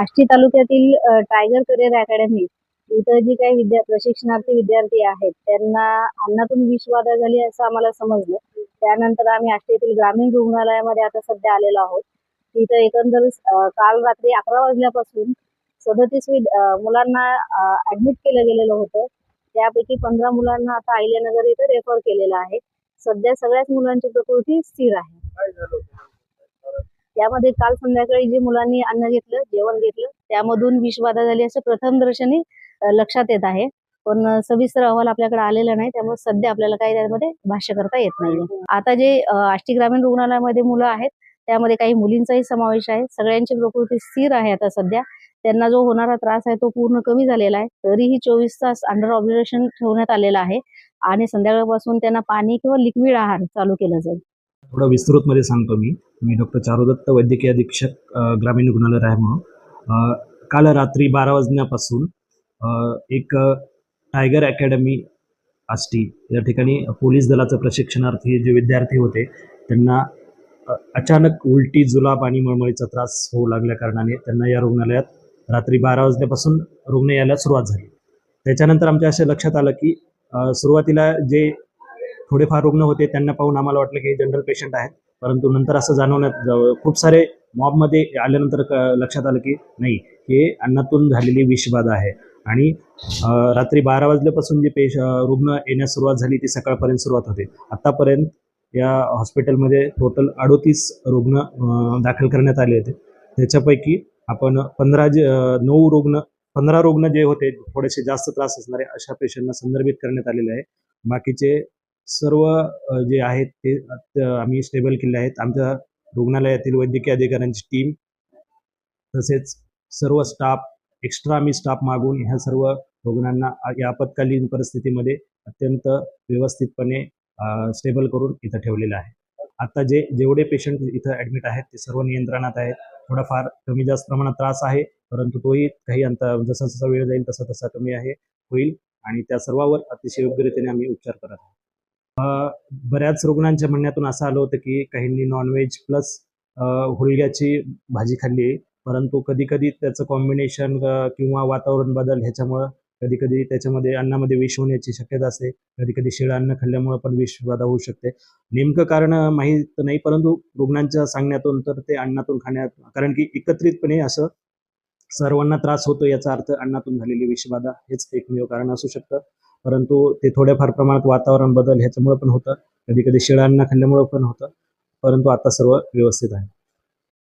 आष्टी तालुक्यातील tiger career academy इथं जी काही विद्या प्रशिक्षणार्थी विद्यार्थी आहेत त्यांना अन्नातून विषबाधा झाली असं आम्हाला समजलं. त्यानंतर आम्ही आष्टी येथील ग्रामीण रुग्णालयामध्ये आता सध्या आलेलो आहोत. तिथं एकंदर काल रात्री अकरा वाजल्यापासून सदतीस विद मुलांना ऍडमिट केलं गेलेलं होतं. त्यापैकी पंधरा मुलांना आता अहिल्यानगर इथं रेफर केलेलं आहे. सध्या सगळ्याच मुलांची प्रकृती स्थिर आहे. त्यामध्ये काल संध्याकाळी जे मुलांनी अन्न घेतलं जेवण घेतलं त्यामधून विषबाधा झाली असं प्रथम दर्शनी लक्षात येत आहे. पण सविस्तर अहवाल आपल्याकडे आलेला नाही त्यामुळे सध्या आपल्याला काही त्यामध्ये भाष्य करता येत नाही आता जे आष्टी ग्रामीण रुग्णालयामध्ये मुलं आहेत त्यामध्ये काही मुलींचाही समावेश आहे. सगळ्यांची प्रकृती स्थिर आहे आता सध्या. त्यांना जो होणारा त्रास आहे तो पूर्ण कमी झालेला आहे. तरीही चोवीस तास अंडर ऑब्झर्वेशन ठेवण्यात आलेला आहे. आणि संध्याकाळपासून त्यांना पाणी किंवा लिक्विड आहार चालू केला जाईल. थोडं विस्तृतमध्ये सांगतो मी. मी डॉक्टर चारुदत्त वैद्यकीय अधीक्षक ग्रामीण रुग्णालय रायमोह काल रात्री बारा वाजण्यापासून एक टायगर अकॅडमी आष्टी या ठिकाणी पोलीस दलाचं प्रशिक्षणार्थी जे विद्यार्थी होते त्यांना अचानक उलटी जुलाब आणि मळमळीचा त्रास होऊ लागल्या कारणाने त्यांना या रुग्णालयात रात्री बारा वाजल्यापासून रुग्ण यायला सुरुवात झाली. त्याच्यानंतर आमच्या असे लक्षात आलं की सुरुवातीला जे थोडेफार रुग्ण होते त्यांना पाहून आम्हाला वाटलं की हे जनरल पेशंट आहेत. परंतु नंतर असं जाणवण्यात खूप सारे मॉबमध्ये आल्यानंतर क- लक्षात आलं की नाही हे अन्नातून झालेली विषबाधा आहे. आणि रात्री बारा वाजल्यापासून जे पेश रुग्ण येण्यास सुरुवात झाली ती सकाळपर्यंत सुरुवात होते. आत्तापर्यंत या हॉस्पिटलमध्ये टोटल अडोतीस रुग्ण दाखल करण्यात आले होते. त्याच्यापैकी आपण पंधरा जे नऊ रुग्ण पंधरा रुग्ण जे होते थोडेसे जास्त त्रास असणारे अशा पेशंटना संदर्भित करण्यात आलेले आहे. बाकीचे सर्व जे आहेत ते आम्ही स्टेबल केले आहेत. आमच्या रुग्णालयातील वैद्यकीय अधिकाऱ्यांची टीम तसेच सर्व स्टाफ एक्स्ट्रा आम्ही स्टाफ मागून ह्या सर्व रुग्णांना या आपत्कालीन परिस्थितीमध्ये अत्यंत व्यवस्थितपणे स्टेबल करून इथं ठेवलेलं आहे. आता जे जेवढे पेशंट इथं ॲडमिट आहेत ते सर्व नियंत्रणात आहेत. थोडाफार कमी जास्त प्रमाणात त्रास आहे परंतु तोही काही अंतर जसा जसा वेळ जाईल तसा तसा कमी आहे होईल. आणि त्या सर्वावर अतिशय योग्यरीतीने आम्ही उपचार करत आहोत. बऱ्याच रुग्णांच्या म्हणण्यातून असं आलं होतं की काहींनी नॉनव्हेज प्लस हुलग्याची भाजी खाल्ली परंतु कधी कधी त्याचं कॉम्बिनेशन किंवा वातावरण बदल ह्याच्यामुळं कधी कधी त्याच्यामध्ये अन्नामध्ये विष होण्याची शक्यता असते. कधी कधी शिळं अन्न खाल्ल्यामुळं पण विषबाधा होऊ शकते. नेमकं कारण माहीत नाही परंतु रुग्णांच्या सांगण्यातून तर ते अन्नातून खाण्यात कारण की एकत्रितपणे असं सर्वांना त्रास होतो याचा अर्थ अन्नातून झालेली विषबाधा हेच एकमेव कारण असू शकतं. परंतु ते थोड्याफार प्रमाणात वातावरण बदल ह्याच्यामुळे पण होतं. कधी कधी शिळांना खाल्ल्यामुळं पण होतं. परंतु आता सर्व व्यवस्थित आहे.